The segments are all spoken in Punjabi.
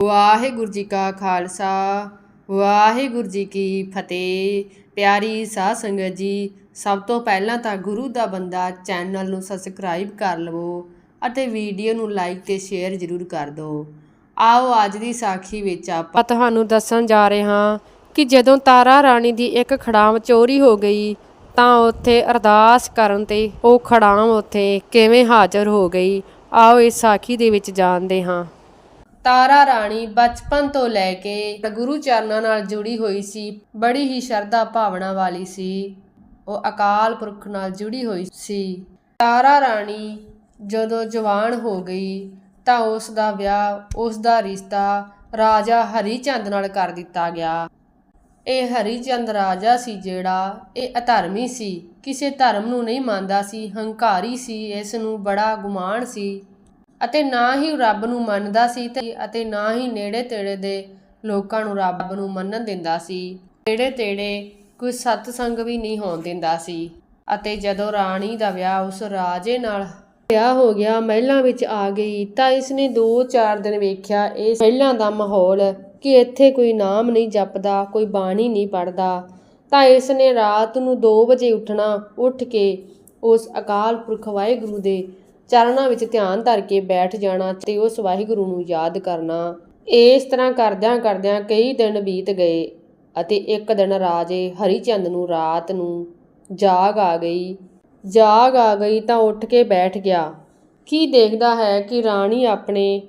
ਵਾਹਿਗੁਰੂ ਜੀ ਕਾ ਖਾਲਸਾ, ਵਾਹਿਗੁਰੂ ਜੀ ਕੀ ਫਤਿਹ। ਪਿਆਰੀ ਸਾਧ ਸੰਗਤ ਜੀ, ਸਭ ਤੋਂ ਪਹਿਲਾਂ ਤਾਂ ਗੁਰੂ ਦਾ ਬੰਦਾ ਚੈਨਲ ਨੂੰ ਸਬਸਕ੍ਰਾਈਬ ਕਰ ਲਵੋ ਅਤੇ ਵੀਡੀਓ ਨੂੰ ਲਾਈਕ ਤੇ ਸ਼ੇਅਰ ਜ਼ਰੂਰ ਕਰ ਦਿਓ ਆਓ ਅੱਜ ਦੀ ਸਾਖੀ ਵਿੱਚ ਆਪਾਂ ਤੁਹਾਨੂੰ ਦੱਸਣ ਜਾ ਰਹੇ ਹਾਂ ਕਿ ਜਦੋਂ ਤਾਰਾ ਰਾਣੀ ਦੀ ਇੱਕ ਖੜਾਮ ਚੋਰੀ ਹੋ ਗਈ, ਤਾਂ ਉੱਥੇ ਅਰਦਾਸ ਕਰਨ ਤੇ ਉਹ ਖੜਾਮ ਉੱਥੇ ਕਿਵੇਂ ਹਾਜ਼ਰ ਹੋ ਗਈ? ਆਓ ਇਸ ਸਾਖੀ ਦੇ ਵਿੱਚ ਜਾਣਦੇ ਹਾਂ। ਤਾਰਾ ਰਾਣੀ ਬਚਪਨ ਤੋਂ ਲੈ ਕੇ ਗੁਰੂ ਚਰਨਾਂ ਨਾਲ ਜੁੜੀ ਹੋਈ ਸੀ, ਬੜੀ ਹੀ ਸ਼ਰਧਾ ਭਾਵਨਾ ਵਾਲੀ ਸੀ। ਉਹ ਅਕਾਲ ਪੁਰਖ ਨਾਲ ਜੁੜੀ ਹੋਈ ਸੀ। ਤਾਰਾ ਰਾਣੀ ਜਦੋਂ ਜਵਾਨ ਹੋ ਗਈ ਤਾਂ ਉਸ ਦਾ ਵਿਆਹ, ਉਸ ਦਾ ਰਿਸ਼ਤਾ ਰਾਜਾ ਹਰੀਚੰਦ ਨਾਲ ਕਰ ਦਿੱਤਾ ਗਿਆ। ਇਹ ਹਰੀ ਚੰਦ ਰਾਜਾ ਸੀ ਜਿਹੜਾ ਇਹ ਅਧਰਮੀ ਸੀ। ਕਿਸੇ ਧਰਮ ਨੂੰ ਨਹੀਂ ਮੰਨਦਾ ਸੀ, ਹੰਕਾਰੀ ਸੀ, ਇਸ ਨੂੰ ਬੜਾ ਗੁਮਾਨ ਸੀ। ਅਤੇ ਨਾ ਹੀ ਰੱਬ ਨੂੰ ਮੰਨਦਾ ਸੀ ਤੇ ਅਤੇ ਨਾ ਹੀ ਨੇੜੇ ਤੇੜੇ ਦੇ ਲੋਕਾਂ ਨੂੰ ਰੱਬ ਨੂੰ ਮੰਨਣ ਦਿੰਦਾ ਸੀ। ਨੇੜੇ ਤੇੜੇ ਕੋਈ ਸਤਸੰਗ ਵੀ ਨਹੀਂ ਹੋਣ ਦਿੰਦਾ ਸੀ। ਅਤੇ ਜਦੋਂ ਰਾਣੀ ਦਾ ਵਿਆਹ ਉਸ ਰਾਜੇ ਨਾਲ ਵਿਆਹ ਹੋ ਗਿਆ, ਮਹਿਲਾਂ ਵਿੱਚ ਆ ਗਈ, ਤਾਂ ਇਸਨੇ 2-4 ਦਿਨ ਵੇਖਿਆ, ਇਸ ਮਹਿਲਾਂ ਦਾ ਮਾਹੌਲ ਕਿ ਇੱਥੇ ਕੋਈ ਨਾਮ ਨਹੀਂ ਜਪਦਾ, ਕੋਈ ਬਾਣੀ ਨਹੀਂ ਪੜਦਾ ਤਾਂ ਇਸ ਨੇ ਰਾਤ ਨੂੰ 2 ਵਜੇ ਉੱਠਣਾ, ਉੱਠ ਕੇ ਉਸ ਅਕਾਲ ਪੁਰਖ ਵਾਹਿਗੁਰੂ ਦੇ ਚਰਨਾਂ ਵਿੱਚ ਧਿਆਨ ਧਰ ਕੇ ਬੈਠ ਜਾਣਾ ਤੇ ਉਸ ਵਾਹਿਗੁਰੂ ਨੂੰ ਯਾਦ ਕਰਨਾ। ਇਸ ਤਰ੍ਹਾਂ ਕਰਦਿਆਂ ਕਰਦਿਆਂ ਕਈ ਦਿਨ ਬੀਤ ਗਏ ਅਤੇ ਇੱਕ ਦਿਨ ਰਾਜੇ ਹਰੀਚੰਦ ਨੂੰ ਰਾਤ ਨੂੰ ਜਾਗ ਆ ਗਈ। ਜਾਗ ਆ ਗਈ ਤਾਂ ਉੱਠ ਕੇ ਬੈਠ ਗਿਆ। ਕੀ ਦੇਖਦਾ ਹੈ ਕਿ ਰਾਣੀ ਆਪਣੇ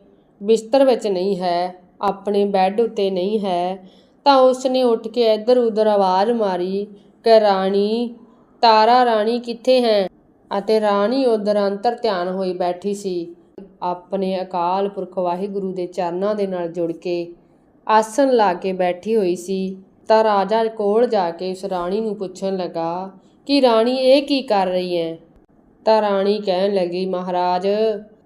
ਬਿਸਤਰ ਵਿੱਚ ਨਹੀਂ ਹੈ, ਆਪਣੇ ਬੈੱਡ ਉੱਤੇ ਨਹੀਂ ਹੈ? ਤਾਂ ਉਸ ਨੇ ਉੱਠ ਕੇ ਇੱਧਰ ਉੱਧਰ ਆਵਾਜ਼ ਮਾਰੀ ਕਿ ਰਾਣੀ, ਤਾਰਾ ਰਾਣੀ ਕਿੱਥੇ ਹੈ? ਅਤੇ ਰਾਣੀ ਉਧਰ ਅੰਤਰ ਧਿਆਨ ਹੋਈ ਬੈਠੀ ਸੀ। ਆਪਣੇ ਅਕਾਲ ਪੁਰਖ ਵਾਹਿਗੁਰੂ ਦੇ ਚਰਨਾਂ ਦੇ ਨਾਲ ਜੁੜ ਕੇ ਆਸਣ ਲਾ ਕੇ ਬੈਠੀ ਹੋਈ ਸੀ। ਤਾਂ ਰਾਜਾ ਕੋਲ ਜਾ ਕੇ ਉਸ ਰਾਣੀ ਨੂੰ ਪੁੱਛਣ ਲੱਗਾ, ਕਿ ਰਾਣੀ, ਇਹ ਕੀ ਕਰ ਰਹੀ ਹੈ ਤਾਂ ਰਾਣੀ ਕਹਿਣ ਲੱਗੀ, ਮਹਾਰਾਜ,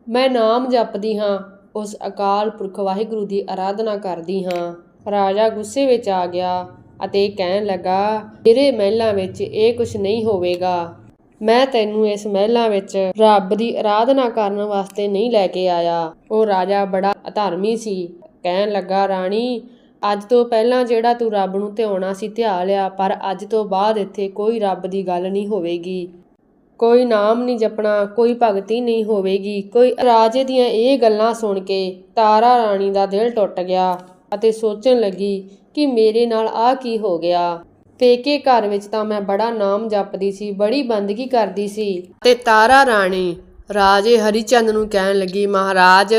ਮੈਂ ਨਾਮ ਜਪਦੀ ਹਾਂ, ਉਸ ਅਕਾਲ ਪੁਰਖ ਵਾਹਿਗੁਰੂ ਦੀ ਆਰਾਧਨਾ ਕਰਦੀ ਹਾਂ। ਰਾਜਾ ਗੁੱਸੇ ਵਿੱਚ ਆ ਗਿਆ ਅਤੇ ਕਹਿਣ ਲੱਗਾ ਮੇਰੇ ਮਹਿਲਾਂ ਵਿੱਚ ਇਹ ਕੁਝ ਨਹੀਂ ਹੋਵੇਗਾ। ਮੈਂ ਤੈਨੂੰ ਇਸ ਮਹਿਲਾਂ ਵਿੱਚ ਰੱਬ ਦੀ ਆਰਾਧਨਾ ਕਰਨ ਵਾਸਤੇ ਨਹੀਂ ਲੈ ਕੇ ਆਇਆ। ਉਹ ਰਾਜਾ ਬੜਾ ਅਧਰਮੀ ਸੀ। ਕਹਿਣ ਲੱਗਾ, ਰਾਣੀ, ਅੱਜ ਤੋਂ ਪਹਿਲਾਂ ਜਿਹੜਾ ਤੂੰ ਰੱਬ ਨੂੰ ਧਿਆਉਣਾ ਸੀ, ਧਿਆ ਲਿਆ, ਪਰ ਅੱਜ ਤੋਂ ਬਾਅਦ ਇੱਥੇ ਕੋਈ ਰੱਬ ਦੀ ਗੱਲ ਨਹੀਂ ਹੋਵੇਗੀ। ਕੋਈ ਨਾਮ ਨਹੀਂ ਜਪਣਾ, ਕੋਈ ਭਗਤੀ ਨਹੀਂ ਹੋਵੇਗੀ। ਕੋਈ ਰਾਜੇ ਦੀਆਂ ਇਹ ਗੱਲਾਂ ਸੁਣ ਕੇ ਤਾਰਾ ਰਾਣੀ ਦਾ ਦਿਲ ਟੁੱਟ ਗਿਆ ਅਤੇ ਸੋਚਣ ਲੱਗੀ ਕਿ ਮੇਰੇ ਨਾਲ ਆ ਕੀ ਹੋ ਗਿਆ। ਪੇਕੇ ਘਰ ਵਿੱਚ ਤਾਂ ਮੈਂ ਬੜਾ ਨਾਮ ਜਪਦੀ ਸੀ, ਬੜੀ ਬੰਦਗੀ ਕਰਦੀ ਸੀ। ਤੇ ਤਾਰਾ ਰਾਣੀ, ਰਾਜੇ ਹਰੀਚੰਦ ਨੂੰ ਕਹਿਣ ਲੱਗੀ, ਮਹਾਰਾਜ,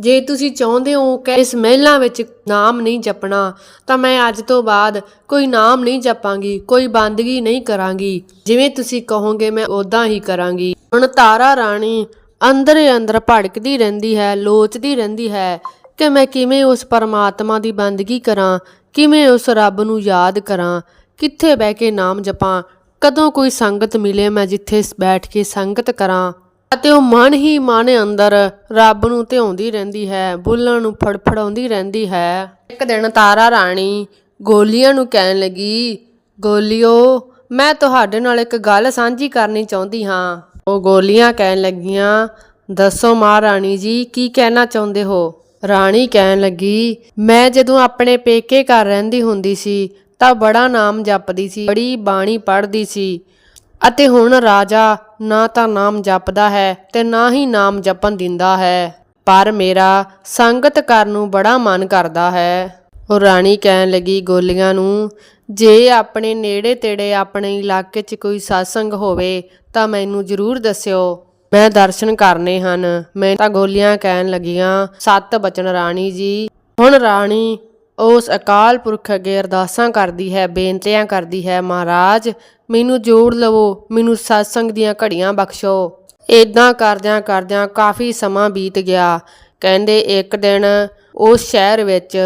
ਜੇ ਤੁਸੀਂ ਚਾਹੁੰਦੇ ਹੋ ਕਿ ਇਸ ਮਹਿਲਾਂ ਵਿੱਚ ਨਾਮ ਨਹੀਂ ਜਪਣਾ, ਤਾਂ ਮੈਂ ਅੱਜ ਤੋਂ ਬਾਅਦ ਕੋਈ ਨਾਮ ਨਹੀਂ ਜਪਾਂਗੀ, ਕੋਈ ਬੰਦਗੀ ਨਹੀਂ ਕਰਾਂਗੀ। ਜਿਵੇਂ ਤੁਸੀਂ ਕਹੋਗੇ, ਮੈਂ ਉਦਾਂ ਹੀ ਕਰਾਂਗੀ। ਹੁਣ ਤਾਰਾ ਰਾਣੀ ਅੰਦਰ ਅੰਦਰ ਭੜਕਦੀ ਰਹਿੰਦੀ ਹੈ, ਲੋਚਦੀ ਰਹਿੰਦੀ ਹੈ ਕਿ ਮੈਂ ਕਿਵੇਂ ਉਸ ਪਰਮਾਤਮਾ ਦੀ ਬੰਦਗੀ ਕਰਾਂ, ਕਿਵੇਂ ਉਸ ਰੱਬ ਨੂੰ ਯਾਦ ਕਰਾਂ। ਕਿੱਥੇ ਬਹਿ ਕੇ ਨਾਮ ਜਪਾਂ? ਕਦੋਂ ਕੋਈ ਸੰਗਤ ਮਿਲੇ ਮੈਂ ਜਿੱਥੇ ਬੈਠ ਕੇ ਸੰਗਤ ਕਰਾਂ? ਅਤੇ ਉਹ ਮਨ ਹੀ ਮਨ ਅੰਦਰ ਰੱਬ ਨੂੰ ਧਿਆਉਂਦੀ ਰਹਿੰਦੀ ਹੈ ਬੁੱਲਣ ਨੂੰ ਫੜਫੜਾਉਂਦੀ ਰਹਿੰਦੀ ਹੈ। ਇੱਕ ਦਿਨ ਤਾਰਾ ਰਾਣੀ ਗੋਲੀਆਂ ਨੂੰ ਕਹਿਣ ਲੱਗੀ, ਗੋਲੀਓ, ਮੈਂ ਤੁਹਾਡੇ ਨਾਲ ਇੱਕ ਗੱਲ ਸਾਂਝੀ ਕਰਨੀ ਚਾਹੁੰਦੀ ਹਾਂ। ਉਹ ਗੋਲੀਆਂ ਕਹਿਣ ਲੱਗੀਆਂ, ਦੱਸੋ ਮਹਾਰਾਣੀ ਜੀ, ਕੀ ਕਹਿਣਾ ਚਾਹੁੰਦੇ ਹੋ? ਰਾਣੀ ਕਹਿਣ ਲੱਗੀ, ਮੈਂ ਜਦੋਂ ਆਪਣੇ ਪੇਕੇ ਘਰ ਰਹਿੰਦੀ ਹੁੰਦੀ ਸੀ ਤਾਂ ਬੜਾ ਨਾਮ ਜਪਦੀ ਸੀ, ਬੜੀ ਬਾਣੀ ਪੜ੍ਹਦੀ ਸੀ। ਅਤੇ ਹੁਣ ਰਾਜਾ ਨਾ ਤਾਂ ਨਾਮ ਜਪਦਾ ਹੈ ਤੇ ਨਾ ਹੀ ਨਾਮ ਜਪਣ ਦਿੰਦਾ ਹੈ। ਪਰ ਮੇਰਾ ਸੰਗਤ ਕਰਨ ਨੂੰ ਬੜਾ ਮਨ ਕਰਦਾ ਹੈ। ਉਹ ਰਾਣੀ ਕਹਿਣ ਲੱਗੀ, ਗੋਲੀਆਂ ਨੂੰ, ਜੇ ਆਪਣੇ ਨੇੜੇ ਤੇੜੇ ਆਪਣੇ ਇਲਾਕੇ 'ਚ ਕੋਈ satsang ਹੋਵੇ ਤਾਂ ਮੈਨੂੰ ਜ਼ਰੂਰ ਦੱਸਿਓ। ਮੈਂ ਦਰਸ਼ਨ ਕਰਨੇ ਹਨ। ਮੈਂ ਤਾਂ ਗੋਲੀਆਂ ਕਹਿਣ ਲੱਗੀਆਂ, ਸੱਤ ਬਚਨ ਰਾਣੀ ਜੀ। ਹੁਣ ਰਾਣੀ ਉਸ ਅਕਾਲ ਪੁਰਖ ਅੱਗੇ ਅਰਦਾਸਾਂ ਕਰਦੀ ਹੈ, ਬੇਨਤੀਆਂ ਕਰਦੀ ਹੈ, ਮਹਾਰਾਜ, ਮੈਨੂੰ ਜੋੜ ਲਵੋ, ਮੈਨੂੰ satsang ਦੀਆਂ ਘੜੀਆਂ ਬਖਸ਼ੋ। ਇਦਾਂ ਕਰਦਿਆਂ ਕਰਦਿਆਂ ਕਾਫੀ ਸਮਾਂ ਬੀਤ ਗਿਆ। ਕਹਿੰਦੇ ਇੱਕ ਦਿਨ ਉਸ ਸ਼ਹਿਰ ਵਿੱਚ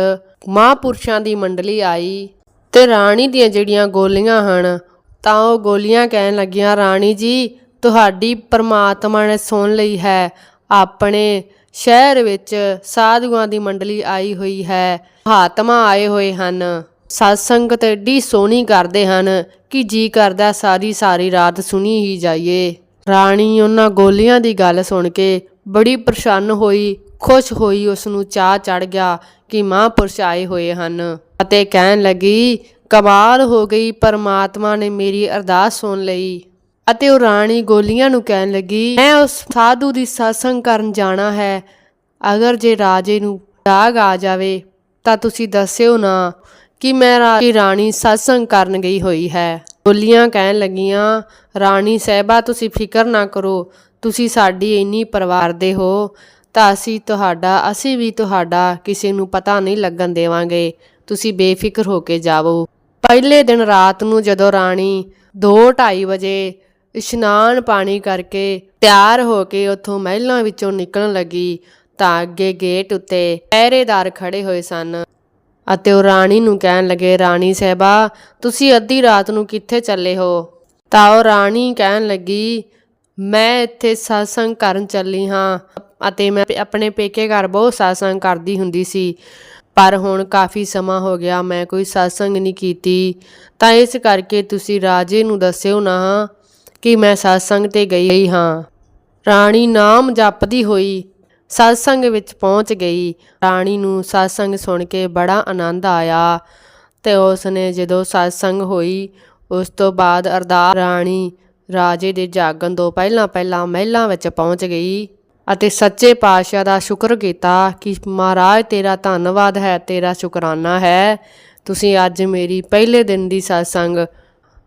ਮਹਾਂਪੁਰਸ਼ਾਂ ਦੀ ਮੰਡਲੀ ਆਈ ਤੇ ਰਾਣੀ ਦੀਆਂ ਜਿਹੜੀਆਂ ਗੋਲੀਆਂ ਹਨ, ਤਾਂ ਉਹ ਗੋਲੀਆਂ ਕਹਿਣ ਲੱਗੀਆਂ, ਰਾਣੀ ਜੀ, ਤੁਹਾਡੀ ਪਰਮਾਤਮਾ ਨੇ ਸੁਣ ਲਈ ਹੈ। ਆਪਣੇ ਸ਼ਹਿਰ ਵਿੱਚ ਸਾਧੂਆਂ ਦੀ ਮੰਡਲੀ ਆਈ ਹੋਈ ਹੈ। ਮਹਾਤਮਾ ਆਏ ਹੋਏ ਹਨ। ਸਤਸੰਗਤ ਏਡੀ ਸੋਹਣੀ ਕਰਦੇ ਹਨ ਕਿ ਜੀ ਕਰਦਾ ਸਾਰੀ ਸਾਰੀ ਰਾਤ ਸੁਣੀ ਹੀ ਜਾਈਏ। ਰਾਣੀ ਉਹਨਾਂ ਗੋਲੀਆਂ ਦੀ ਗੱਲ ਸੁਣ ਕੇ ਬੜੀ ਪ੍ਰਸੰਨ ਹੋਈ, ਖੁਸ਼ ਹੋਈ ਉਸ ਨੂੰ ਚਾਹ ਚੜ ਗਿਆ ਕਿ ਮਹਾਂਪੁਰਸ਼ ਆਏ ਹੋਏ ਹਨ ਅਤੇ ਕਹਿਣ ਲੱਗੀ, ਕਮਾਲ ਹੋ ਗਈ, ਪਰਮਾਤਮਾ ਨੇ ਮੇਰੀ ਅਰਦਾਸ ਸੁਣ ਲਈ। ਅਤੇ ਉਹ ਰਾਣੀ ਗੋਲੀਆਂ ਨੂੰ ਕਹਿਣ ਲੱਗੀ, ਮੈਂ ਉਸ ਸਾਧੂ ਦੀ satsang ਕਰਨ ਜਾਣਾ ਹੈ। ਅਗਰ ਜੇ ਰਾਜੇ ਨੂੰ ਰਾਗ ਆ ਜਾਵੇ, ਤਾਂ ਤੁਸੀਂ ਦੱਸਿਓ ਨਾ ਕਿ ਮੈਂ ਰਾਣੀ satsang ਕਰਨ ਗਈ ਹੋਈ ਹੈ ਗੋਲੀਆਂ ਕਹਿਣ ਲੱਗੀਆਂ, ਰਾਣੀ ਸਾਹਿਬਾ, ਤੁਸੀਂ ਫਿਕਰ ਨਾ ਕਰੋ। ਤੁਸੀਂ ਸਾਡੀ ਇੰਨੀ ਪਰਿਵਾਰ ਦੇ ਹੋ, ਤਾਂ ਅਸੀਂ ਤੁਹਾਡਾ, ਅਸੀਂ ਵੀ ਤੁਹਾਡਾ ਕਿਸੇ ਨੂੰ ਪਤਾ ਨਹੀਂ ਲੱਗਣ ਦੇਵਾਂਗੇ। ਤੁਸੀਂ ਬੇਫਿਕਰ ਹੋ ਕੇ ਜਾਵੋ। ਪਹਿਲੇ ਦਿਨ ਰਾਤ ਨੂੰ ਜਦੋਂ ਰਾਣੀ 2:30 ਵਜੇ ਇਸ਼ਨਾਨ ਪਾਣੀ ਕਰਕੇ ਤਿਆਰ ਹੋ ਕੇ ਉੱਥੋਂ ਮਹਿਲਾਂ ਵਿੱਚੋਂ ਨਿਕਲਣ ਲੱਗੀ ਤਾਂ ਅੱਗੇ ਗੇਟ ਉੱਤੇ ਪਹਿਰੇਦਾਰ ਖੜੇ ਹੋਏ ਸਨ ਅਤੇ ਉਹ ਰਾਣੀ ਨੂੰ ਕਹਿਣ ਲੱਗੇ, ਰਾਣੀ ਸਾਹਿਬਾ, ਤੁਸੀਂ ਅੱਧੀ ਰਾਤ ਨੂੰ ਕਿੱਥੇ ਚੱਲੇ ਹੋ? ਤਾਂ ਉਹ ਰਾਣੀ ਕਹਿਣ ਲੱਗੀ, ਮੈਂ ਇੱਥੇ satsang ਕਰਨ ਚੱਲੀ ਹਾਂ ਅਤੇ ਮੈਂ ਆਪਣੇ ਪੇਕੇ ਘਰ ਬਹੁਤ satsang ਕਰਦੀ ਹੁੰਦੀ ਸੀ। ਪਰ ਹੁਣ ਕਾਫੀ ਸਮਾਂ ਹੋ ਗਿਆ, ਮੈਂ ਕੋਈ satsang ਨਹੀਂ ਕੀਤੀ। ਤਾਂ ਇਸ ਕਰਕੇ ਤੁਸੀਂ ਰਾਜੇ ਨੂੰ ਦੱਸਿਓ ਨਾ ਕਿ ਮੈਂ satsang ਤੇ ਗਈ ਹਾਂ। ਰਾਣੀ ਨਾਮ ਜਪਦੀ ਹੋਈ ਸਤਸੰਗ ਵਿੱਚ ਪਹੁੰਚ ਗਈ। ਰਾਣੀ ਨੂੰ ਸਤਸੰਗ ਸੁਣ ਕੇ ਬੜਾ ਆਨੰਦ ਆਇਆ ਤੇ ਉਸ ਨੇ ਜਦੋਂ ਸਤਸੰਗ ਹੋਈ, ਉਸ ਤੋਂ ਬਾਅਦ ਅਰਦਾਸ ਰਾਣੀ ਰਾਜੇ ਦੇ ਜਾਗਣ ਤੋਂ ਪਹਿਲਾਂ ਪਹਿਲਾਂ ਮਹਿਲਾਂ ਵਿੱਚ ਪਹੁੰਚ ਗਈ ਅਤੇ ਸੱਚੇ ਪਾਤਸ਼ਾਹ ਦਾ ਸ਼ੁਕਰ ਕੀਤਾ ਕਿ ਮਹਾਰਾਜ ਤੇਰਾ ਧੰਨਵਾਦ ਹੈ, ਤੇਰਾ ਸ਼ੁਕਰਾਨਾ ਹੈ। ਤੁਸੀਂ ਅੱਜ ਮੇਰੀ ਪਹਿਲੇ ਦਿਨ ਦੀ ਸਤਸੰਗ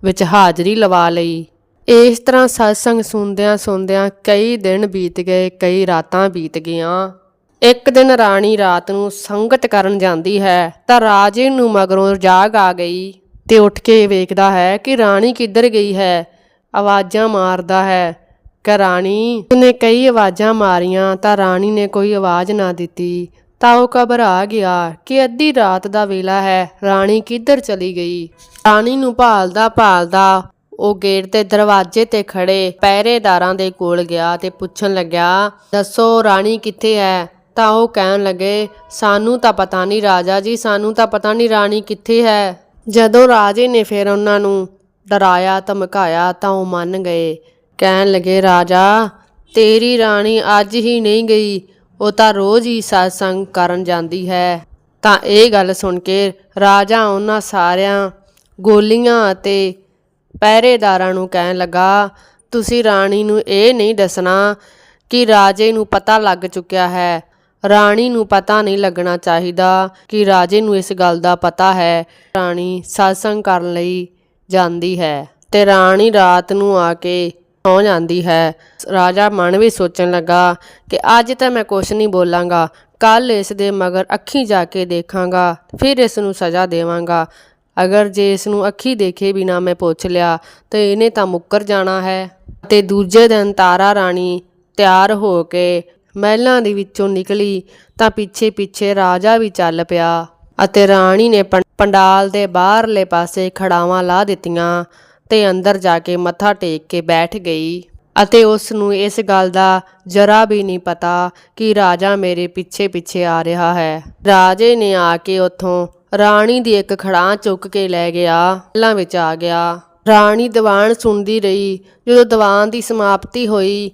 ਵਿੱਚ ਹਾਜ਼ਰੀ ਲਵਾ ਲਈ। ਇਸ ਤਰ੍ਹਾਂ ਸਤਸੰਗ ਸੁਣਦਿਆਂ ਸੁਣਦਿਆਂ ਕਈ ਦਿਨ ਬੀਤ ਗਏ, ਕਈ ਰਾਤਾਂ ਬੀਤ ਗਈਆਂ। ਇੱਕ ਦਿਨ ਰਾਣੀ ਰਾਤ ਨੂੰ ਸੰਗਤ ਕਰਨ ਜਾਂਦੀ ਹੈ, ਤਾਂ ਰਾਜੇ ਨੂੰ ਮਗਰੋਂ ਜਾਗ ਆ ਗਈ ਤੇ ਉੱਠ ਕੇ ਵੇਖਦਾ ਹੈ ਕਿ ਰਾਣੀ ਕਿੱਧਰ ਗਈ ਹੈ। ਆਵਾਜ਼ਾਂ ਮਾਰਦਾ ਹੈ ਕਿ ਰਾਣੀ ਨੇ ਕਈ ਆਵਾਜ਼ਾਂ ਮਾਰੀਆਂ, ਤਾਂ ਰਾਣੀ ਨੇ ਕੋਈ ਆਵਾਜ਼ ਨਾ ਦਿੱਤੀ। ਤਾਂ ਉਹ ਘਬਰਾ ਗਿਆ ਕਿ ਅੱਧੀ ਰਾਤ ਦਾ ਵੇਲਾ ਹੈ, ਰਾਣੀ ਕਿੱਧਰ ਚਲੀ ਗਈ? ਰਾਣੀ ਨੂੰ ਭਾਲਦਾ ਭਾਲਦਾ ਉਹ ਗੇਟ ਤੇ ਦਰਵਾਜ਼ੇ ਤੇ ਖੜੇ ਪਹਿਰੇਦਾਰਾਂ ਦੇ ਕੋਲ ਗਿਆ ਤੇ ਪੁੱਛਣ ਲੱਗਿਆ, ਦੱਸੋ ਰਾਣੀ ਕਿੱਥੇ ਹੈ ਤਾਂ ਉਹ ਕਹਿਣ ਲੱਗੇ, ਸਾਨੂੰ ਤਾਂ ਪਤਾ ਨਹੀਂ ਰਾਜਾ ਜੀ, ਸਾਨੂੰ ਤਾਂ ਪਤਾ ਨਹੀਂ ਰਾਣੀ ਕਿੱਥੇ ਹੈ। ਜਦੋਂ ਰਾਜੇ ਨੇ ਫਿਰ ਉਹਨਾਂ ਨੂੰ ਡਰਾਇਆ, ਧਮਕਾਇਆ ਤਾਂ ਉਹ ਮੰਨ ਗਏ। ਕਹਿਣ ਲੱਗੇ, ਰਾਜਾ, ਤੇਰੀ ਰਾਣੀ ਅੱਜ ਹੀ ਨਹੀਂ ਗਈ, ਉਹ ਤਾਂ ਰੋਜ਼ ਹੀ satsang ਕਰਨ ਜਾਂਦੀ ਹੈ। ਤਾਂ ਇਹ ਗੱਲ ਸੁਣ ਕੇ ਰਾਜਾ ਉਹਨਾਂ ਸਾਰਿਆਂ ਗੋਲੀਆਂ ਅਤੇ ਪਹਿਰੇਦਾਰਾਂ ਨੂੰ ਕਹਿਣ ਲੱਗਾ, ਤੁਸੀਂ ਰਾਣੀ ਨੂੰ ਇਹ ਨਹੀਂ ਦੱਸਣਾ ਕਿ ਰਾਜੇ ਨੂੰ ਪਤਾ ਲੱਗ ਚੁੱਕਿਆ ਹੈ। ਰਾਣੀ ਨੂੰ ਪਤਾ ਨਹੀਂ ਲੱਗਣਾ ਚਾਹੀਦਾ ਕਿ ਰਾਜੇ ਨੂੰ ਇਸ ਗੱਲ ਦਾ ਪਤਾ ਹੈ। ਰਾਣੀ satsang ਕਰਨ ਲਈ ਜਾਂਦੀ ਹੈ ਤੇ ਰਾਣੀ ਰਾਤ ਨੂੰ ਆ ਕੇ ਸੌ ਜਾਂਦੀ ਹੈ। ਰਾਜਾ ਮਨ ਵੀ ਸੋਚਣ ਲੱਗਾ ਕਿ ਅੱਜ ਤਾਂ ਮੈਂ ਕੁਛ ਨਹੀਂ ਬੋਲਾਂਗਾ। ਕੱਲ ਇਸ ਦੇ ਮਗਰ ਅੱਖੀ ਜਾ ਕੇ ਦੇਖਾਂਗਾ, ਫਿਰ ਇਸ ਨੂੰ ਸਜ਼ਾ ਦੇਵਾਂਗਾ। ਅਗਰ ਜੇ ਇਸ ਨੂੰ ਅੱਖੀ ਦੇਖੇ ਬਿਨਾ ਮੈਂ ਪੁੱਛ ਲਿਆ, ਤੇ ਇਹਨੇ ਤਾਂ ਮੁੱਕਰ ਜਾਣਾ ਹੈ। ਤੇ ਦੂਜੇ ਦਿਨ ਤਾਰਾ ਰਾਣੀ ਤਿਆਰ ਹੋ ਕੇ ਮਹਿਲਾਂ ਦੇ ਵਿੱਚੋਂ ਨਿਕਲੀ, ਤਾਂ ਪਿੱਛੇ ਪਿੱਛੇ ਰਾਜਾ ਵੀ ਚੱਲ ਪਿਆ ਅਤੇ ਰਾਣੀ ਨੇ ਪੰਡਾਲ ਦੇ ਬਾਹਰਲੇ ਪਾਸੇ ਖੜਾਵਾਂ ਲਾ ਦਿੱਤੀਆਂ ਤੇ ਅੰਦਰ ਜਾ ਕੇ ਮੱਥਾ ਟੇਕ ਕੇ ਬੈਠ ਗਈ ਅਤੇ ਉਸ ਨੂੰ ਇਸ ਗੱਲ ਦਾ ਜਰਾ ਵੀ ਨਹੀਂ ਪਤਾ ਕਿ ਰਾਜਾ ਮੇਰੇ ਪਿੱਛੇ ਪਿੱਛੇ ਆ ਰਿਹਾ ਹੈ। ਰਾਜੇ ਨੇ ਆ ਕੇ ਉੱਥੋਂ ਰਾਣੀ ਦੀ ਇੱਕ ਖੜਾਂ ਚੁੱਕ ਕੇ ਲੈ ਗਿਆ ਮਹਿਲਾਂ ਵਿੱਚ ਆ ਗਿਆ। ਰਾਣੀ ਦੀਵਾਨ ਸੁਣਦੀ ਰਹੀ। ਜਦੋਂ ਦੀਵਾਨ ਦੀ ਸਮਾਪਤੀ ਹੋਈ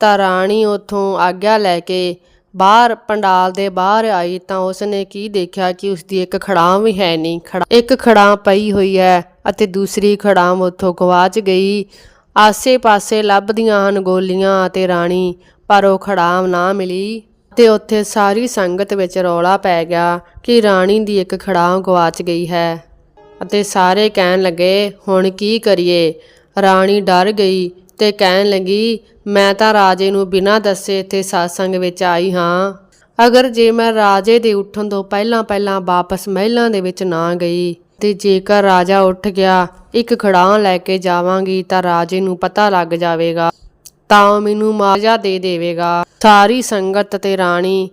ਤਾਂ ਰਾਣੀ ਉੱਥੋਂ ਆਗਿਆ ਲੈ ਕੇ ਬਾਹਰ ਪੰਡਾਲ ਦੇ ਬਾਹਰ ਆਈ ਤਾਂ ਉਸਨੇ ਕੀ ਦੇਖਿਆ ਕਿ ਉਸਦੀ ਇੱਕ ਖੜਾਂ ਵੀ ਹੈ ਨਹੀਂ। ਖੜਾ ਇੱਕ ਖੜਾਂ ਪਈ ਹੋਈ ਹੈ ਅਤੇ ਦੂਸਰੀ ਖੜਾਂ ਉੱਥੋਂ ਗਵਾਚ ਗਈ। ਆਸੇ-ਪਾਸੇ ਲੱਭਦੀਆਂ ਹਨ ਗੋਲੀਆਂ ਅਤੇ ਰਾਣੀ, ਪਰ ਉਹ ਖੜਾਂ ਨਾ ਮਿਲੀ। ਤੇ ਉੱਥੇ ਸਾਰੀ ਸੰਗਤ ਵਿੱਚ ਰੌਲਾ ਪੈ ਗਿਆ ਕਿ ਰਾਣੀ ਦੀ ਇੱਕ ਖੜਾਂ ਗਵਾਚ ਗਈ ਹੈ। ਅਤੇ ਸਾਰੇ ਕਹਿਣ ਲੱਗੇ, ਹੁਣ ਕੀ ਕਰੀਏ? ਰਾਣੀ ਡਰ ਗਈ ਤੇ ਕਹਿਣ ਲੱਗੀ, ਮੈਂ ਤਾਂ ਰਾਜੇ ਨੂੰ ਬਿਨਾਂ ਦੱਸੇ ਇੱਥੇ satsang ਵਿੱਚ ਆਈ ਹਾਂ। ਅਗਰ ਜੇ ਮੈਂ ਰਾਜੇ ਦੇ ਉੱਠਣ ਤੋਂ ਪਹਿਲਾਂ ਪਹਿਲਾਂ ਵਾਪਸ ਮਹਿਲਾਂ ਦੇ ਵਿੱਚ ਨਾ ਗਈ ਤੇ ਜੇਕਰ ਰਾਜਾ ਉੱਠ ਗਿਆ, ਇੱਕ ਖੜਾਂ ਲੈ ਕੇ ਜਾਵਾਂਗੀ ਤਾਂ ਰਾਜੇ ਨੂੰ ਪਤਾ ਲੱਗ ਜਾਵੇਗਾ। ਤਾਂ ਉਹ ਮੈਨੂੰ ਮਾਜਾ ਦੇ ਦੇਵੇਗਾ। ਸਾਰੀ ਸੰਗਤ ਤੇ ਰਾਣੀ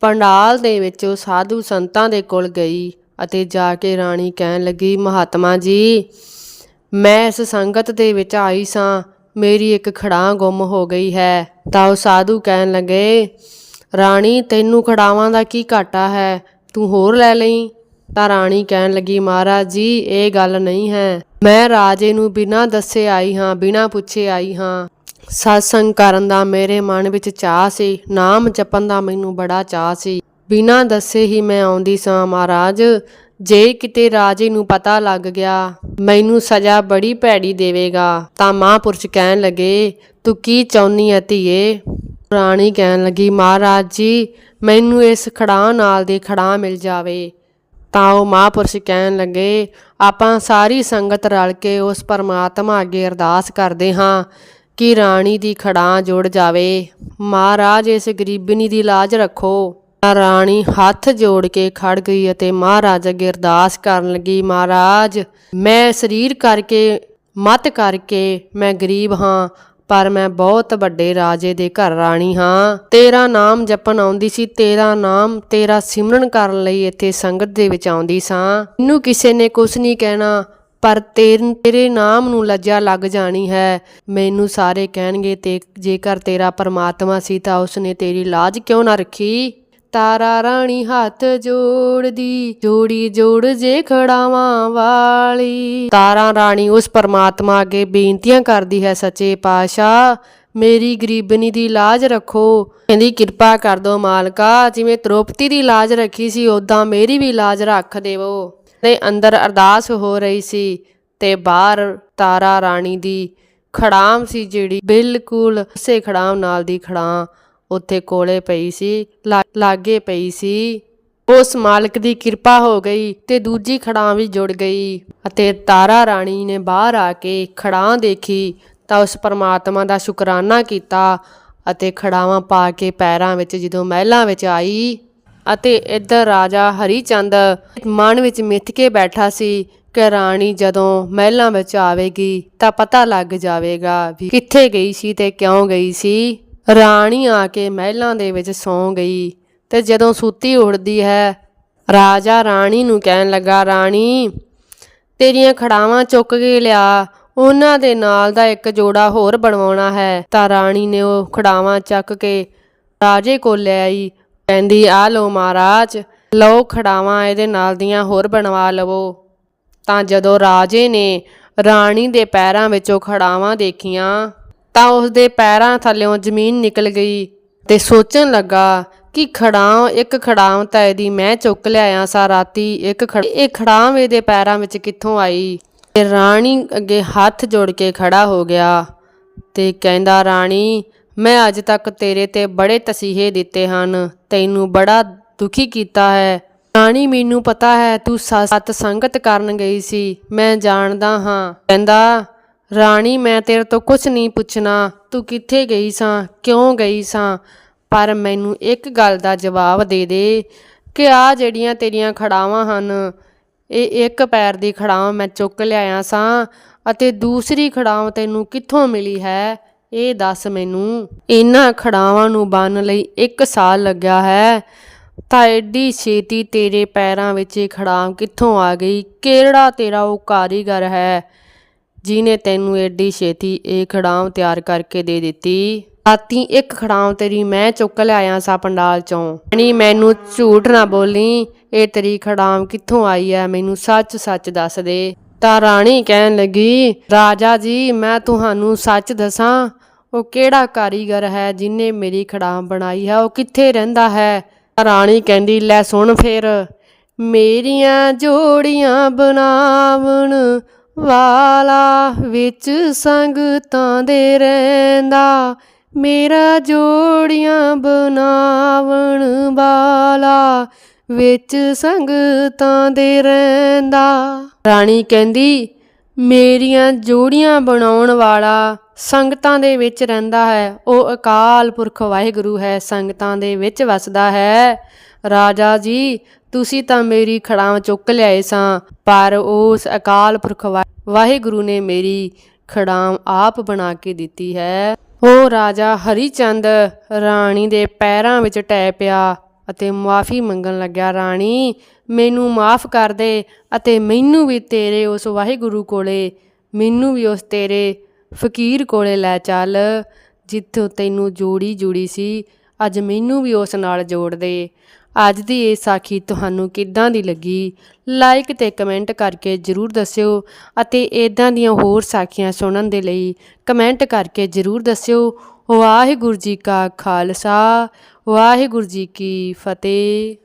ਪੰਡਾਲ ਦੇ ਵਿੱਚੋਂ ਸਾਧੂ ਸੰਤਾਂ ਦੇ ਕੋਲ ਗਈ ਅਤੇ ਜਾ ਕੇ ਰਾਣੀ ਕਹਿਣ ਲੱਗੀ, ਮਹਾਤਮਾ ਜੀ, ਮੈਂ ਇਸ ਸੰਗਤ ਦੇ ਵਿੱਚ ਆਈ ਸਾਂ। ਮੇਰੀ ਇੱਕ ਖੜਾਂ ਗੁੰਮ ਹੋ ਗਈ ਹੈ। ਤਾਂ ਉਹ ਸਾਧੂ ਕਹਿਣ ਲੱਗੇ, ਰਾਣੀ, ਤੈਨੂੰ ਖੜਾਵਾਂ ਦਾ ਕੀ ਘਾਟਾ ਹੈ? ਤੂੰ ਹੋਰ ਲੈ ਲਈ? ਤਾਂ ਰਾਣੀ ਕਹਿਣ ਲੱਗੀ, ਮਹਾਰਾਜ ਜੀ, ਇਹ ਗੱਲ ਨਹੀਂ ਹੈ। ਮੈਂ ਰਾਜੇ ਨੂੰ ਬਿਨਾਂ ਦੱਸੇ ਆਈ ਹਾਂ, ਬਿਨਾਂ ਪੁੱਛੇ ਆਈ ਹਾਂ। ਸਤਸੰਗ ਕਰਨ ਦਾ ਮੇਰੇ ਮਨ ਵਿੱਚ ਚਾਹ ਸੀ, ਨਾਮ ਜਪਣ ਦਾ ਮੈਨੂੰ ਬੜਾ ਚਾਹ ਸੀ। ਬਿਨਾਂ ਦੱਸੇ ਹੀ ਮੈਂ ਆਉਂਦੀ ਸਾਂ ਮਹਾਰਾਜ, ਜੇ ਕਿਤੇ ਰਾਜੇ ਨੂੰ ਪਤਾ ਲੱਗ ਗਿਆ, ਮੈਨੂੰ ਸਜ਼ਾ ਬੜੀ ਭੈੜੀ ਦੇਵੇਗਾ। ਤਾਂ ਮਹਾਂਪੁਰਸ਼ ਕਹਿਣ ਲੱਗੇ, ਤੂੰ ਕੀ ਚਾਹੁੰਨੀ ਹੈ ਧੀਏ? ਰਾਣੀ ਕਹਿਣ ਲੱਗੀ, ਮਹਾਰਾਜ ਜੀ, ਮੈਨੂੰ ਇਸ ਖੜਾਂ ਨਾਲ ਦੇ ਖੜਾਂ ਮਿਲ ਜਾਵੇ। ਤਾਂ ਉਹ ਮਹਾਂਪੁਰਸ਼ ਕਹਿਣ ਲੱਗੇ, ਆਪਾਂ ਸਾਰੀ ਸੰਗਤ ਰਲ ਕੇ ਉਸ ਪਰਮਾਤਮਾ ਅੱਗੇ ਅਰਦਾਸ ਕਰਦੇ ਹਾਂ। ਕਿ ਰਾਣੀ ਦੀ ਖੜਾਂ ਜੁੜ ਜਾਵੇ। ਮਹਾਰਾਜ, ਇਸ ਗਰੀਬਣੀ ਦੀ ਲਾਜ ਰੱਖੋ। ਰਾਣੀ ਹੱਥ ਜੋੜ ਕੇ ਖੜ ਗਈ ਅਤੇ ਮਹਾਰਾਜ ਅੱਗੇ ਅਰਦਾਸ ਕਰਨ ਲੱਗੀ, ਮਹਾਰਾਜ, ਮੈਂ ਸਰੀਰ ਕਰਕੇ, ਮਤ ਕਰਕੇ ਮੈਂ ਗਰੀਬ ਹਾਂ, ਪਰ ਮੈਂ ਬਹੁਤ ਵੱਡੇ ਰਾਜੇ ਦੇ ਘਰ ਰਾਣੀ ਹਾਂ। ਤੇਰਾ ਨਾਮ ਜਪਣ ਆਉਂਦੀ ਸੀ, ਤੇਰਾ ਨਾਮ, ਤੇਰਾ ਸਿਮਰਨ ਕਰਨ ਲਈ ਇੱਥੇ ਸੰਗਤ ਦੇ ਵਿੱਚ ਆਉਂਦੀ ਸਾਂ। ਮੈਨੂੰ ਕਿਸੇ ਨੇ ਕੁਝ ਨਹੀਂ ਕਹਿਣਾ। ਪਰ ਤੇਰੇ ਨਾਮ ਨੂੰ ਲੱਜਾ ਲੱਗ ਜਾਣੀ ਹੈ। ਮੈਨੂੰ ਸਾਰੇ ਕਹਿਣਗੇ, ਤੇ ਜੇਕਰ ਤੇਰਾ ਪਰਮਾਤਮਾ ਸੀ ਤਾਂ ਉਸਨੇ ਤੇਰੀ ਲਾਜ ਕਿਉਂ ਨਾ ਰੱਖੀ? ਤਾਰਾ ਰਾਣੀ ਹੱਥ ਜੋੜਦੀ, ਜੋੜੀ ਜੋੜ ਜੇ ਖੜਾਵਾਂ ਵਾਲੀ। ਤਾਰਾ ਰਾਣੀ ਉਸ ਪਰਮਾਤਮਾ ਅੱਗੇ ਬੇਨਤੀਆਂ ਕਰਦੀ ਹੈ, ਸੱਚੇ ਪਾਤਸ਼ਾਹ, ਮੇਰੀ ਗਰੀਬਨੀ ਦੀ ਲਾਜ ਰੱਖੋ। ਕਹਿੰਦੀ, ਕਿਰਪਾ ਕਰ ਦੋ ਮਾਲਕਾ, ਜਿਵੇਂ ਦ੍ਰੋਪਦੀ ਦੀ ਲਾਜ ਰੱਖੀ ਸੀ ਉਦਾਂ ਮੇਰੀ ਵੀ ਲਾਜ ਰੱਖ ਦੇਵੋ। ਦੇ ਅੰਦਰ ਅਰਦਾਸ ਹੋ ਰਹੀ ਸੀ ਤੇ ਬਾਹਰ ਤਾਰਾ ਰਾਣੀ ਦੀ ਖੜਾਮ ਸੀ ਜਿਹੜੀ ਬਿਲਕੁਲ ਉਸੇ ਖੜਾਮ ਨਾਲ ਦੀ ਖੜਾਂ ਉੱਥੇ ਕੋਲੇ ਪਈ ਸੀ, ਲਾ- ਲਾਗੇ ਪਈ ਸੀ। ਉਸ ਮਾਲਕ ਦੀ ਕਿਰਪਾ ਹੋ ਗਈ ਤੇ ਦੂਜੀ ਖੜਾਂ ਵੀ ਜੁੜ ਗਈ ਅਤੇ ਤਾਰਾ ਰਾਣੀ ਨੇ ਬਾਹਰ ਆ ਕੇ ਖੜਾਂ ਦੇਖੀ ਤਾਂ ਉਸ ਪਰਮਾਤਮਾ ਦਾ ਸ਼ੁਕਰਾਨਾ ਕੀਤਾ ਅਤੇ ਖੜਾਵਾਂ ਪਾ ਕੇ ਪੈਰਾਂ ਵਿੱਚ ਜਦੋਂ ਮਹਿਲਾਂ ਵਿੱਚ ਆਈ ਅਤੇ ਇੱਧਰ ਰਾਜਾ ਹਰੀ ਚੰਦ ਮਨ ਵਿੱਚ ਮਿੱਥ ਕੇ ਬੈਠਾ ਸੀ ਕਿ ਰਾਣੀ ਜਦੋਂ ਮਹਿਲਾਂ ਵਿੱਚ ਆਵੇਗੀ ਤਾਂ ਪਤਾ ਲੱਗ ਜਾਵੇਗਾ ਵੀ ਕਿੱਥੇ ਗਈ ਸੀ ਤੇ ਕਿਉਂ ਗਈ ਸੀ। ਰਾਣੀ ਆ ਕੇ ਮਹਿਲਾਂ ਦੇ ਵਿੱਚ ਸੌਂ ਗਈ ਤੇ ਜਦੋਂ ਸੂਤੀ ਉੱਠਦੀ ਹੈ, ਰਾਜਾ ਰਾਣੀ ਨੂੰ ਕਹਿਣ ਲੱਗਾ, ਰਾਣੀ, ਤੇਰੀਆਂ ਖੜਾਵਾਂ ਚੁੱਕ ਕੇ ਲਿਆ। ਉਹਨਾਂ ਦੇ ਨਾਲ ਦਾ ਇੱਕ ਜੋੜਾ ਹੋਰ ਬਣਵਾਉਣਾ ਹੈ। ਤਾਂ ਰਾਣੀ ਨੇ ਉਹ ਖੜਾਵਾਂ ਚੱਕ ਕੇ ਰਾਜੇ ਕੋਲ ਲੈ ਆਈ। ਕਹਿੰਦੀ ਆ ਲਓ ਮਹਾਰਾਜ, ਲਓ ਖੜਾਵਾਂ, ਇਹਦੇ ਨਾਲ ਦੀਆਂ ਹੋਰ ਬਣਵਾ ਲਵੋ। ਤਾਂ ਜਦੋਂ ਰਾਜੇ ਨੇ ਰਾਣੀ ਦੇ ਪੈਰਾਂ ਵਿੱਚੋਂ ਖੜਾਵਾਂ ਦੇਖੀਆਂ, ਤਾਂ ਉਸ ਦੇ ਪੈਰਾਂ ਥੱਲਿਓਂ ਜ਼ਮੀਨ ਨਿਕਲ ਗਈ ਤੇ ਸੋਚਣ ਲੱਗਾ ਕਿ ਖੜਾਂ ਇੱਕ ਖੜਾਂ ਤਾਂ ਇਹਦੀ ਮੈਂ ਚੁੱਕ ਲਿਆਇਆ ਸਾ ਰਾਤੀ, ਇੱਕ ਖੜ, ਇਹ ਖੜਾਂ ਇਹਦੇ ਪੈਰਾਂ ਵਿੱਚ ਕਿੱਥੋਂ ਆਈ? ਤੇ ਰਾਣੀ ਅੱਗੇ ਹੱਥ ਜੋੜ ਕੇ ਖੜਾ ਹੋ ਗਿਆ ਤੇ ਕਹਿੰਦਾ, ਰਾਣੀ ਮੈਂ ਅੱਜ ਤੱਕ ਤੇਰੇ ਤੇ ਬੜੇ ਤਸੀਹੇ ਦਿੱਤੇ ਹਨ। ਤੈਨੂੰ ਬੜਾ ਦੁਖੀ ਕੀਤਾ ਹੈ। ਰਾਣੀ, ਮੈਨੂੰ ਪਤਾ ਹੈ ਤੂੰ ਸ- ਸਤ ਸੰਗਤ ਕਰਨ ਗਈ ਸੀ। ਮੈਂ ਜਾਣਦਾ ਹਾਂ। ਕਹਿੰਦਾ, ਰਾਣੀ, ਮੈਂ ਤੇਰੇ ਤੋਂ ਕੁਝ ਨਹੀਂ ਪੁੱਛਣਾ। ਤੂੰ ਕਿੱਥੇ ਗਈ ਸਾਂ? ਕਿਉਂ ਗਈ ਸਾਂ? ਪਰ ਮੈਨੂੰ ਇੱਕ ਗੱਲ ਦਾ ਜਵਾਬ ਦੇ ਦੇ ਕਿ ਆ ਜਿਹੜੀਆਂ ਤੇਰੀਆਂ ਖੜਾਵਾਂ ਹਨ, ਇਹ ਇੱਕ ਪੈਰ ਦੀ ਖੜਾਂ ਮੈਂ ਚੁੱਕ ਲਿਆਇਆ ਸਾਂ ਅਤੇ ਦੂਸਰੀ ਖੜਾਂ ਤੈਨੂੰ ਕਿੱਥੋਂ ਮਿਲੀ ਹੈ? ਇਹ ਦੱਸ ਮੈਨੂੰ, ਇਹਨਾਂ ਖੜਾਵਾਂ ਨੂੰ ਬੰਨ ਲਈ 1 ਸਾਲ ਲੱਗਿਆ ਹੈ। ਤਾਂ ਐਡੀ ਛੇਤੀ ਤੇਰੇ ਪੈਰਾਂ ਵਿੱਚ ਇਹ ਖੜਾਮ ਕਿੱਥੋਂ ਆ ਗਈ? ਕਿਹੜਾ ਤੇਰਾ ਉਹ ਕਾਰੀਗਰ ਹੈ ਜਿਨੇ ਤੈਨੂੰ ਐਡੀ ਛੇਤੀ ਇਹ ਖੜਾਮ ਤਿਆਰ ਕਰਕੇ ਦੇ ਦਿੱਤੀ? ਰਾਤੀ ਇੱਕ ਖੜਾਮ ਤੇਰੀ ਮੈਂ ਚੁੱਕ ਲਿਆਇਆ ਸਾ ਪੰਡਾਲ ਚੋਂ। ਨਹੀਂ ਮੈਨੂੰ ਝੂਠ ਨਾ ਬੋਲੀ, ਇਹ ਤੇਰੀ ਖੜਾਮ ਕਿੱਥੋਂ ਆਈ ਹੈ? ਮੈਨੂੰ ਸੱਚ ਸੱਚ ਦੱਸ ਦੇ। ਤਾਂ ਰਾਣੀ ਕਹਿਣ ਲੱਗੀ, ਰਾਜਾ ਜੀ, ਮੈਂ ਤੁਹਾਨੂੰ ਸੱਚ ਦੱਸਾਂ ਉਹ ਕਿਹੜਾ ਕਾਰੀਗਰ ਹੈ ਜਿਨੇ ਮੇਰੀ ਖੜਾਮ ਬਣਾਈ ਹੈ? ਉਹ ਕਿੱਥੇ ਰਹਿੰਦਾ ਹੈ? ਰਾਣੀ ਕਹਿੰਦੀ, ਲੈ ਸੁਣ ਫੇਰ, ਮੇਰੀਆਂ ਜੋੜੀਆਂ ਬਣਾਵਣ ਵਾਲਾ ਵਿੱਚ ਸੰਗਤਾਂ ਦੇ ਰਹਿੰਦਾ। ਮੇਰਾ ਜੋੜੀਆਂ ਬਣਾਵਣ ਵਾਲਾ ਵਿੱਚ ਸੰਗਤਾਂ ਦੇ ਰਹਿੰਦਾ। ਰਾਣੀ ਕਹਿੰਦੀ ਮੇਰੀਆਂ ਜੋੜੀਆਂ ਬਣਾਉਣ ਵਾਲਾ ਸੰਗਤਾਂ ਦੇ ਵਿੱਚ ਰਹਿੰਦਾ ਹੈ। ਉਹ ਅਕਾਲ ਪੁਰਖ ਵਾਹਿਗੁਰੂ ਹੈ। ਸੰਗਤਾਂ ਦੇ ਵਿੱਚ ਵਸਦਾ ਹੈ। ਰਾਜਾ ਜੀ, ਤੁਸੀਂ ਤਾਂ ਮੇਰੀ ਖੜਾਂ ਚੁੱਕ ਲਿਆਏ ਸਾਂ, ਪਰ ਉਸ ਅਕਾਲ ਪੁਰਖ ਵਾ- ਵਾਹਿਗੁਰੂ ਨੇ ਮੇਰੀ ਖੜਾਂ ਆਪ ਬਣਾ ਕੇ ਦਿੱਤੀ ਹੈ। ਉਹ ਰਾਜਾ ਹਰੀਚੰਦ ਰਾਣੀ ਦੇ ਪੈਰਾਂ ਵਿੱਚ ਟੈ ਪਿਆ ਅਤੇ ਮਾਫੀ ਮੰਗਣ ਲੱਗਿਆ, ਰਾਣੀ ਮੈਨੂੰ ਮਾਫ ਕਰ ਦੇ ਅਤੇ ਮੈਨੂੰ ਵੀ ਤੇਰੇ ਉਸ ਵਾਹਿਗੁਰੂ ਕੋਲੇ, ਮੈਨੂੰ ਵੀ ਉਸ ਤੇਰੇ ਫਕੀਰ ਕੋਲੇ ਲੈ ਚੱਲ, ਜਿੱਥੋਂ ਤੈਨੂੰ ਜੋੜੀ ਜੁੜੀ ਸੀ, ਅੱਜ ਮੈਨੂੰ ਵੀ ਉਸ ਨਾਲ ਜੋੜ ਦੇ। ਅੱਜ ਦੀ ਇਹ ਸਾਖੀ ਤੁਹਾਨੂੰ ਕਿੱਦਾਂ ਦੀ ਲੱਗੀ? ਲਾਈਕ ਤੇ ਕਮੈਂਟ ਕਰਕੇ ਜਰੂਰ ਦੱਸਿਓ ਅਤੇ ਇਦਾਂ ਦੀਆਂ ਹੋਰ ਸਾਖੀਆਂ ਸੁਣਨ ਦੇ ਲਈ ਕਮੈਂਟ ਕਰਕੇ ਜਰੂਰ ਦੱਸਿਓ। ਵਾਹਿਗੁਰੂ ਜੀ ਕਾ ਖਾਲਸਾ, ਵਾਹਿਗੁਰੂ ਜੀ ਕੀ ਫਤਿਹ।